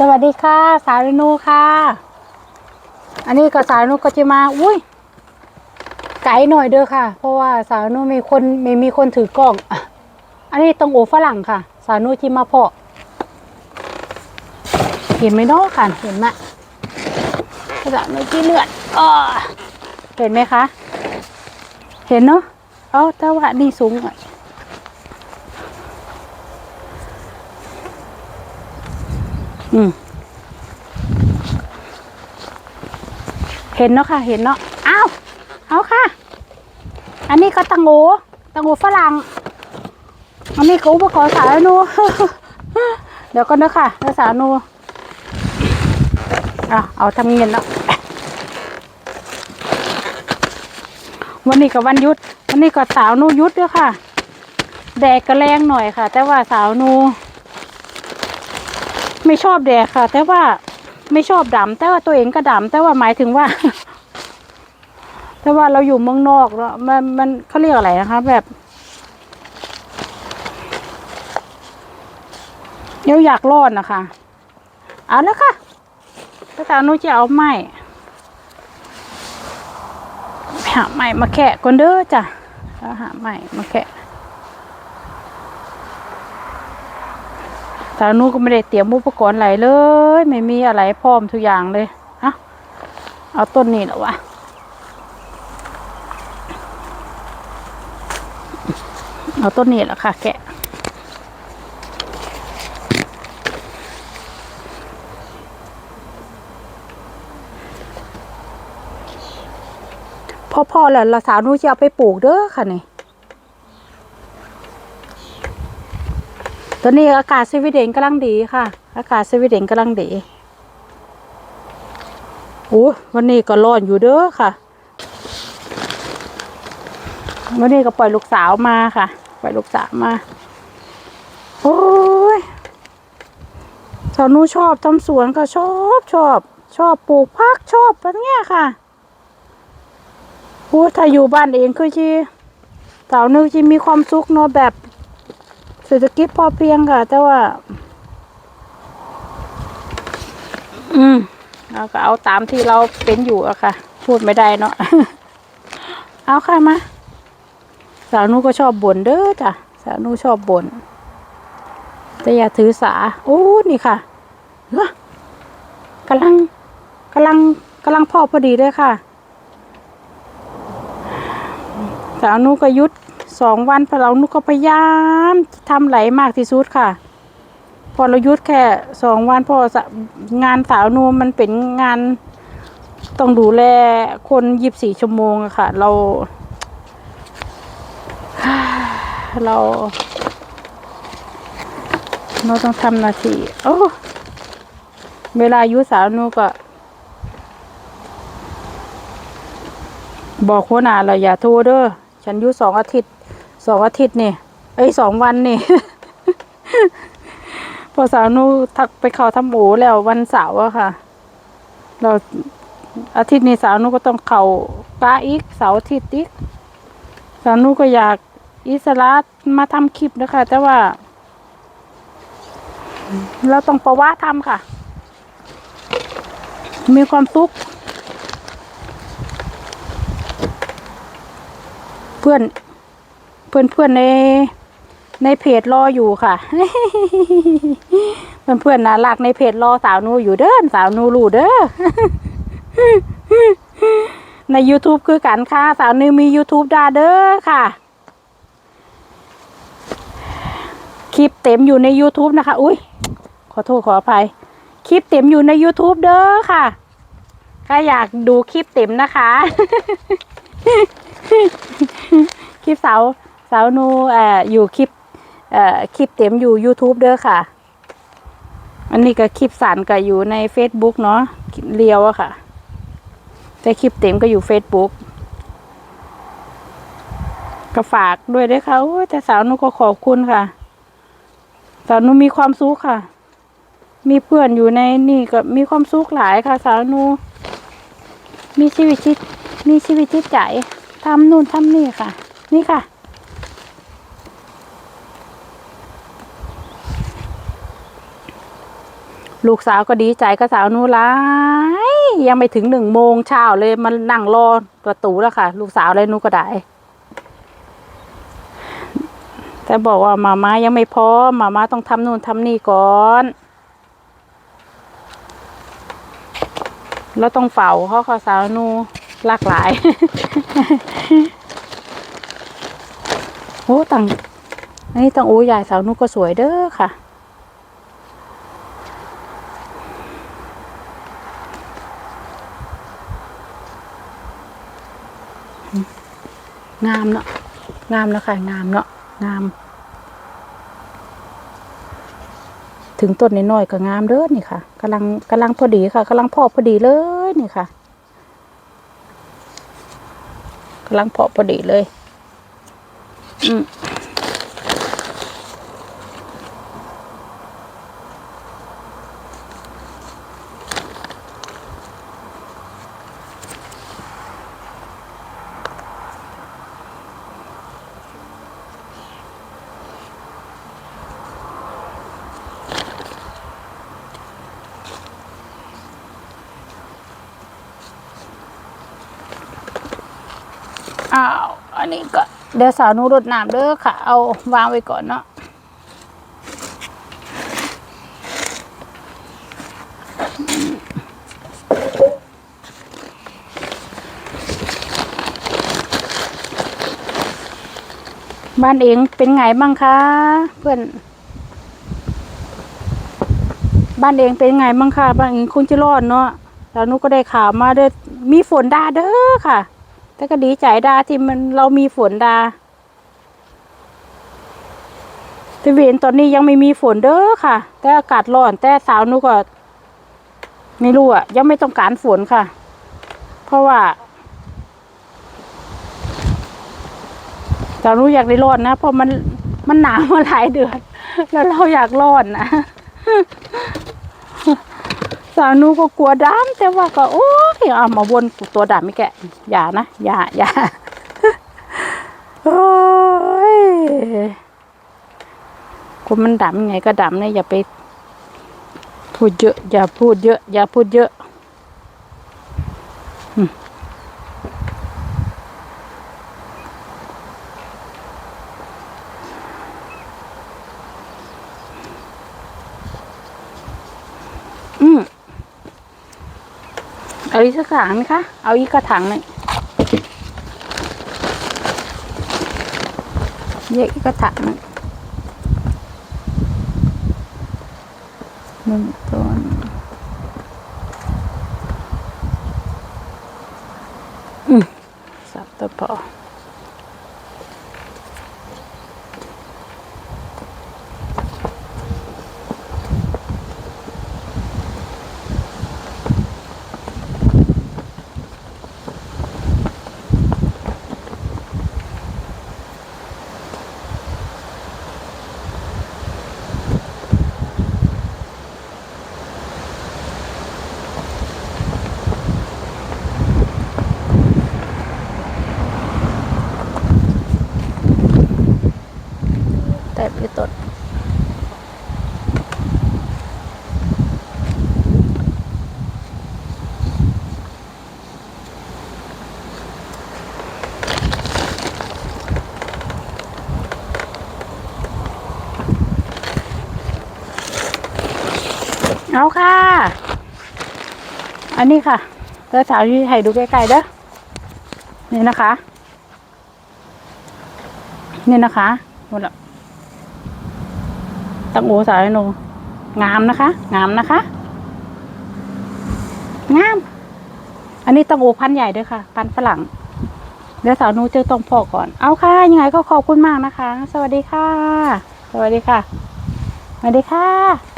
สวัสดีค่ะ สาวนูค่ะ อันนี้ก็สาวนูก็จะมา อุ้ย ไกลหน่อยเด้อค่ะ เพราะว่าสาวนูมีคนมีมีคนถือกล้อง อันนี้ตรงโอฝรั่งค่ะ สาวนูจิมาเพาะ เห็นไหมเนาะค่ะ เห็นไหมสาวนูจีเลือดอ้อเห็นไหมคะ เห็นเนาะ เอ้าแต่ว่านี่สูงอะ อืมเห็นเนาะค่ะ เห็นเนาะอ้าวเอาค่ะ อันนี้ก็ตังโอตังโอฝรั่งอันนี้ก็อุปกรณ์สาวนูเดี๋ยวก็เนอะค่ะแล้วสาวนูอะเอาทำเงินแล้ววันนี้ก็วันยุดวันนี้ก็สาวนูยุดด้วยค่ะ แดดก็แรงหน่อยค่ะ แต่ว่าสาวนู ไม่ชอบแดดค่ะ แต่ว่าไม่ชอบดำแต่ว่าตัวเองก็ดำแต่ว่าหมายถึงว่า แต่ว่าเราอยู่เมืองนอกแล้วมันมันเขาเรียกอะไรนะคะ แบบเดี๋ยวอยากรอดนะคะเอาแล้วค่ะก็ตานุจะเอาไม้หาไม้มาแคะก่อนเด้อจ้ะแล้วหาไม้มาแคะ สาวนู้ก็ไม่ได้เตรียมอุปกรณ์อะไรเลย ไม่มีอะไรพร้อมทุกอย่างเลยอะเอาต้นนี้แล้ววะเอาต้นนี้แหละค่ะ แกะพอพอแล้วละสาวนูจะเอาไปปลูกเด้อค่ะนี่ ตอนนี้อากาศสวีเดนกำลังดีค่ะ อากาศสวีเดนกำลังดีโอ้วันนี้ก็ร้อนอยู่เด้อค่ะ วันนี้ก็ปล่อยลูกสาวมาค่ะ ปล่อยลูกสาวมาโอ้ยสาวนูชอบทำสวนก็ชอบชอบ ชอบปลูกพักชอบแบบเนี้ยค่ะโอ้ถ้าอยู่บ้านเองคือชีสาวนูจะมีความสุขเนาะแบบ เศรษฐกิจพอเพียงค่ะ แต่ว่า อืมเราก็เอาตามที่เราเป็นอยู่อะค่ะ พูดไม่ได้เนาะเอาค่ะมาสาวนูก็ชอบบ่นเด้อจ้ะสาวนูชอบบ่นแต่อย่าถือสาโอ้นี่ค่ะเฮ้อกำลังกำลังกำลังพ่อพอดีเลยค่ะสาวนูก็หยุด สองวันพอเรานุก็พยายามทำไหลมากที่สุดค่ะ พอเราหยุดแค่สองวันพองานสาวนูมันเป็นงานต้องดูแลคนยีิบสี่ชั่วโมงอะค่ะ เรา เรา เราต้องทำนาทีโอ้เวลาอายุสาวนูก็ บอกหัวหน้าเราอย่าโทรเด้อฉันอยู่สองอาทิตย์ สองอาทิตย์นี่เอ้ยสองวันนี่ พอสาวนูทักไปเขาทำหมูแล้ววันเสาร์อะค่ะ เราอาทิตย์นี้สาวนูก็ต้องเข้าป้าอีกเสาร์อาทิตย์อีกสาวนูก็อยากอิสระมาทำคลิปนะคะ แต่ว่า เราต้องประว่าทำค่ะ มีความสุขเพื่อน เพื่อนเพื่อนในในเพจรออยู่ค่ะ เพื่อนเพื่อนน่ารักในเพจรอสาวนูอยู่เด้อสาวนูรู้เด้อใน YouTube คือกันค่ะ สาวนูมี YouTube ดาเด้อค่ะ คลิปเต็มอยู่ใน YouTube นะคะ อุ้ยขอโทษขออภัย คลิปเต็มอยู่ใน YouTube เด้อค่ะถ้าอยากดูคลิปเต็มนะคะ คลิปสาว สาวนูอ่ออยู่คลิปเอ่อคลิปเต็มอยู่ YouTube เด้อค่ะ อันนี้ก็คลิปสันก็อยู่ใน Facebook เนาะคลิปเรียวอะค่ะ แต่คลิปเต็มก็อยู่ Facebook ก็ฝากด้วยด้วยค่ะแต่สาวนูก็ขอบคุณค่ะ สาวนูมีความสุขค่ะ มีเพื่อนอยู่ในนี่ก็มีความสุขหลายค่ะ สาวนูมีชีวิตจิตมีชีวิตจิตใจทำนู่นทำนี่ค่ะ นี่ค่ะ ลูกสาวก็ดีใจกับสาวนูร้ายยังไม่ถึงหนึ่งโมงเช้าเลยมันนั่งรอประตูแล้วค่ะ ลูกสาวเลยนูก็ได้แต่บอกว่ามาม่ายังไม่พร้อมมาม่าต้องทำนู่นทำนี่ก่อนแล้วต้องเฝ้าเขาค่ะสาวนูหลากหลายโอ้ตังนนี้ตังอูใหญ่สาวนูก็สวยเด้อค่ะ งามเนาะงามแล้วค่ะ งามเนาะงาม ถึงต้นน้อยๆก็งามเด้อนี่ค่ะกำลังกำลังพอดีค่ะกำลังเพาะพอดีเลยนี่ค่ะกำลังเพาะพอดีเลย อืม อ้าวอันนี้ก็เดี๋ยวสาวนูรดน้ำเด้อค่ะ เอาวางไว้ก่อนเนาะบ้านเองเป็นไงบ้างคะ เพื่อน บ้านเองเป็นไงบ้างคะบ้านเองคงจะรอดเนาะแล้วนุก็ได้ข่าวมาเด้อมีฝนดาเด้อค่ะ แต่ก็ดีใจดาที่มันเรามีฝนดาแต่เวนตอนนี้ยังไม่มีฝนเด้อค่ะ แต่อากาศร้อน แต่สาวนุก็ ไม่รู้อะยังไม่ต้องการฝนค่ะ เพราะว่าสาวนุอยากได้ร้อนนะเพราะมันมันหนาวมาหลายเดือน แล้วเราอยากร้อนนะสาวนูก็กลัวดำแต่ว่าก็โอ้ ยเอามาวนกูตัวดำไม่แกะ อย่านะ อย่า อย่าโอ้ยคนมันดำยังไงก็ดำนะอย่าไป พูดเยอะ อย่าพูดเยอะ อย่าพูดเยอะ เอาอีกสักถังไหมคะ เอาอีกกระถางหนึ่งเรียกอีกกระถางหนึ่งหนึ่งต้นอืมสับตัวพอ แต่พี่ต้นเอาค่ะ อันนี้ค่ะเดี๋ยวสาวยี่ให้ดูใกล้ๆเด้อ นี่นะคะ นี่นะคะหมดละ ตังโอสายโนูงามนะคะ งามนะคะ งาม อันนี้ตังโอพันใหญ่ด้วยค่ะ พันฝรั่ง เดี๋ยวสาวนูเจอตองพอก่อน เอาค่ะ ยังไงก็ขอบคุณมากนะคะ สวัสดีค่ะ สวัสดีค่ะ สวัสดีค่ะ